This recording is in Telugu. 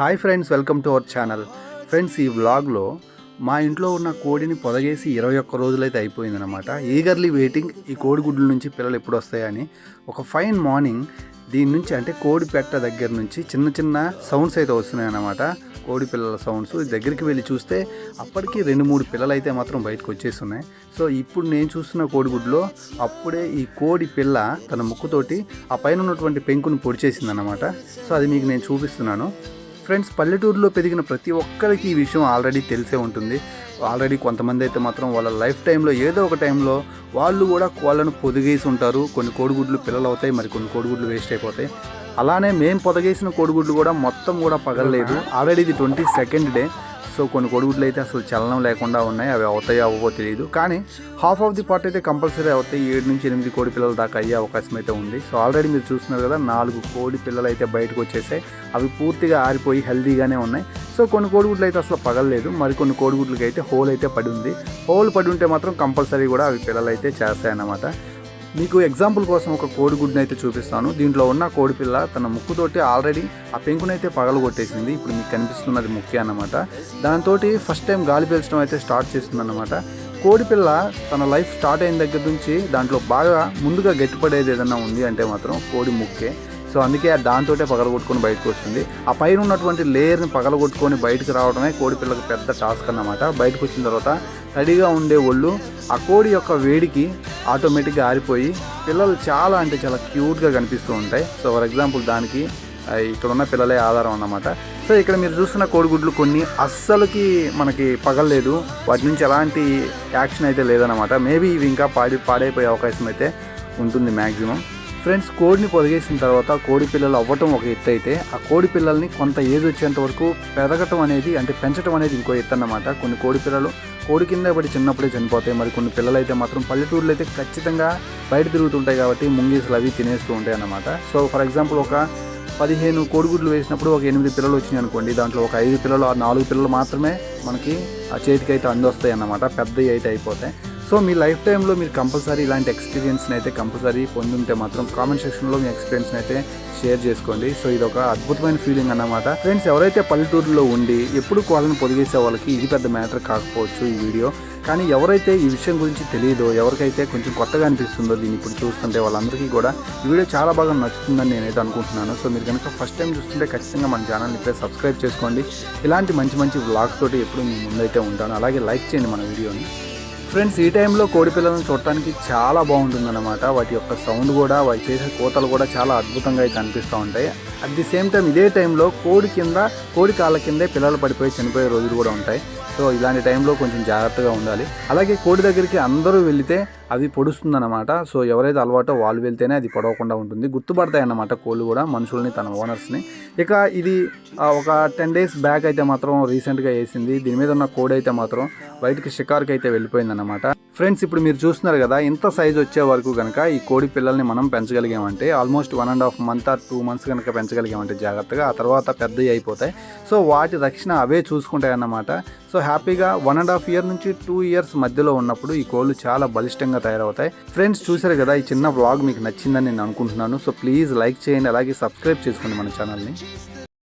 Hi friends welcome to our channel. Friends ఈ వ్లాగ్లో మా ఇంట్లో ఉన్న కోడిని పొదగేసి ఇరవై ఒక్క రోజులైతే అయిపోయిందనమాట ఈగర్లీ వెయిటింగ్ ఈ కోడిగుడ్ల నుంచి పిల్లలు ఎప్పుడు వస్తాయని ఒక ఫైన్ మార్నింగ్ దీని నుంచి అంటే కోడి పెట్ట దగ్గర నుంచి చిన్న చిన్న సౌండ్స్ అయితే వస్తున్నాయి అన్నమాట కోడి పిల్లల సౌండ్స్ దగ్గరికి వెళ్ళి చూస్తే అప్పటికి రెండు మూడు పిల్లలు అయితే మాత్రం బయటకు వచ్చేస్తున్నాయి. సో ఇప్పుడు నేను చూస్తున్న కోడిగుడ్లో అప్పుడే ఈ కోడి పిల్ల తన ముక్కుతోటి ఆ పైన ఉన్నటువంటి పెంకును పొడిచేసింది అనమాట సో అది మీకు నేను చూపిస్తున్నాను. ఫ్రెండ్స్ పల్లెటూరులో పెరిగిన ప్రతి ఒక్కరికి ఈ విషయం ఆల్రెడీ తెలిసే ఉంటుంది. ఆల్రెడీ కొంతమంది అయితే మాత్రం వాళ్ళ లైఫ్ టైంలో ఏదో ఒక టైంలో వాళ్ళు కూడా కోళ్ళను పొదిగేసి ఉంటారు. కొన్ని కోడిగుడ్లు పిల్లలు అవుతాయి మరి కొన్ని కోడిగుడ్లు వేస్ట్ అయిపోతాయి. అలానే మేము పొదగేసిన కోడిగుడ్లు కూడా మొత్తం కూడా పగలలేదు. ఆల్రెడీ ఇది ట్వంటీ సెకండ్ డే సో కొన్ని కొడుగుడ్లు అయితే అసలు చలనం లేకుండా ఉన్నాయి. అవి అవుతాయో అవ్వవో తెలియదు కానీ హాఫ్ ఆఫ్ ది పార్ట్ అయితే కంపల్సరీ అవుతాయి. ఏడు నుంచి ఎనిమిది కోడి పిల్లల దాకా అయ్యే అవకాశం అయితే ఉంది. సో ఆల్రెడీ మీరు చూస్తున్నారు కదా నాలుగు కోడి పిల్లలు అయితే బయటకు వచ్చేసాయి. అవి పూర్తిగా ఆరిపోయి హెల్దీగానే ఉన్నాయి. సో కొన్ని కోడిగుడ్లు అయితే అసలు పగలలేదు. మరి కొన్ని కోడిగుడ్లకి అయితే హోల్ అయితే పడి ఉంది. హోల్ పడి ఉంటే మాత్రం కంపల్సరీ కూడా అవి పిల్లలు అయితే చేస్తాయన్నమాట. మీకు ఎగ్జాంపుల్ కోసం ఒక కోడిగుడ్ని అయితే చూపిస్తాను. దీంట్లో ఉన్న కోడిపిల్ల తన ముక్కుతోటి ఆల్రెడీ ఆ పెంకునైతే పగలగొట్టేసింది. ఇప్పుడు మీకు కనిపిస్తున్నది ముఖ్య అన్నమాట. దాంతో ఫస్ట్ టైం గాలి పీల్చడం అయితే స్టార్ట్ చేస్తుంది అన్నమాట కోడిపిల్ల తన లైఫ్ స్టార్ట్ అయిన దగ్గర నుంచి దాంట్లో బాగా ముందుగా గట్టిపడేది ఏదన్నా ఉంది అంటే మాత్రం కోడి ముక్కే. సో అందుకే ఆ పగలగొట్టుకొని బయటకు వస్తుంది. ఆ పైన ఉన్నటువంటి లేయర్ని పగలగొట్టుకొని బయటకు రావడమే కోడి పిల్లకి పెద్ద టాస్క్ అన్నమాట. బయటకు వచ్చిన తర్వాత తడిగా ఉండే ఒళ్ళు ఆ కోడి యొక్క వేడికి ఆటోమేటిక్గా ఆరిపోయి పిల్లలు చాలా అంటే చాలా క్యూట్గా కనిపిస్తూ ఉంటాయి. సో ఫర్ ఎగ్జాంపుల్ దానికి ఇక్కడ ఉన్న పిల్లలే ఆధారం అన్నమాట. సో ఇక్కడ మీరు చూస్తున్న కోడిగుడ్లు కొన్ని అస్సలకి మనకి పగలలేదు. వాటి నుంచి ఎలాంటి యాక్షన్ అయితే లేదన్నమాట. మేబీ ఇవి ఇంకా పాడి పాడైపోయే అవకాశం అయితే ఉంటుంది మ్యాక్సిమం ఫ్రెండ్స్ కోడిని పొదిగేసిన తర్వాత కోడి పిల్లలు అవ్వటం ఒక ఎత్తు అయితే ఆ కోడి పిల్లల్ని కొంత ఏజ్ వచ్చేంత వరకు పెరగటం అనేది అంటే పెంచడం అనేది ఇంకో ఎత్తు అన్నమాట. కొన్ని కోడి పిల్లలు కోడి కింద పడి చిన్నప్పుడే చనిపోతాయి. మరి కొన్ని పిల్లలు అయితే మాత్రం పల్లెటూరులో అయితే ఖచ్చితంగా బయట తిరుగుతుంటాయి కాబట్టి ముంగీసులు అవి తినేస్తూ ఉంటాయి అన్నమాట. సో ఫర్ ఎగ్జాంపుల్ ఒక పదిహేను కోడిగుడ్లు వేసినప్పుడు ఒక ఎనిమిది పిల్లలు వచ్చినాయి అనుకోండి. దాంట్లో ఒక ఐదు పిల్లలు ఆ నాలుగు పిల్లలు మాత్రమే మనకి ఆ చేతికి అయితే అందొస్తాయి అన్నమాట. పెద్దవి అయితే అయిపోతాయి. సో మీ లైఫ్ టైంలో మీరు కంపల్సరీ ఇలాంటి ఎక్స్పీరియన్స్ని అయితే కంపల్సరీ పొందుంటే మాత్రం కామెంట్ సెక్షన్లో మీ ఎక్స్పీరియన్స్ని అయితే షేర్ చేసుకోండి. సో ఇది ఒక అద్భుతమైన ఫీలింగ్ అన్నమాట. ఫ్రెండ్స్ ఎవరైతే పల్లెటూరులో ఉండి ఎప్పుడు కోళ్ళను పొదిగేసే వాళ్ళకి ఇది పెద్ద మ్యాటర్ కాకపోవచ్చు ఈ వీడియో. కానీ ఎవరైతే ఈ విషయం గురించి తెలియదో ఎవరికైతే కొంచెం కొత్తగా అనిపిస్తుందో దీన్ని ఇప్పుడు చూస్తుంటే వాళ్ళందరికీ కూడా ఈ వీడియో చాలా బాగా నచ్చుతుందని నేనైతే అనుకుంటున్నాను. సో మీరు కనుక ఫస్ట్ టైం చూస్తుంటే ఖచ్చితంగా మన ఛానల్ని ఇప్పుడే సబ్స్క్రైబ్ చేసుకోండి. ఇలాంటి మంచి మంచి వ్లాగ్స్ తోటి ఎప్పుడు మీ ముందైతే ఉంటాను. అలాగే లైక్ చేయండి మన వీడియోని. ఫ్రెండ్స్ ఈ టైంలో కోడి పిల్లలను చూడటానికి చాలా బాగుంటుందన్నమాట. వాటి యొక్క సౌండ్ కూడా వాటి చేసే కోతలు కూడా చాలా అద్భుతంగా అయితే అనిపిస్తూ ఉంటాయి. అట్ ది సేమ్ టైం ఇదే టైంలో కోడి కింద కోడి కాళ్ళ కిందే పిల్లలు పడిపోయి చనిపోయే రోజులు కూడా ఉంటాయి. సో ఇలాంటి టైంలో కొంచెం జాగ్రత్తగా ఉండాలి. అలాగే కోడి దగ్గరికి అందరూ వెళితే అది పొడుస్తుందన్నమాట. సో ఎవరైతే అలవాటో వాళ్ళు వెళ్తేనే అది పొడవకుండా ఉంటుంది. గుర్తుపడతాయి అన్నమాట కోళ్ళు కూడా మనుషుల్ని తన ఓనర్స్ని. ఇక ఇది ఒక టెన్ డేస్ బ్యాక్ అయితే మాత్రం రీసెంట్గా వేసింది. దీని మీద ఉన్న కోడి అయితే మాత్రం బయటకి షికార్కి అయితే వెళ్ళిపోయిందన్నమాట. ఫ్రెండ్స్ ఇప్పుడు మీరు చూస్తున్నారు కదా ఇంత సైజ్ వచ్చే వరకు కనుక ఈ కోడి పిల్లల్ని మనం పెంచగలిగామంటే almost one and half month or two months కనుక పెంచగలిగామంటే జాగ్రత్తగా ఆ తర్వాత పెద్దవి అయిపోతాయి. సో వాటి రక్షణ అవే చూసుకుంటాయి అన్నమాట సో హ్యాపీగా వన్ అండ్ హాఫ్ ఇయర్ నుంచి టూ ఇయర్స్ మధ్యలో ఉన్నప్పుడు ఈ కోళ్ళు చాలా బలిష్టంగా తయారవుతాయి. ఫ్రెండ్స్ చూసారు కదా ఈ చిన్న వ్లాగ్ మీకు నచ్చిందని నేను అనుకుంటున్నాను. సో ప్లీజ్ లైక్ చేయండి అలాగే సబ్స్క్రైబ్ చేసుకోండి మన ఛానల్ని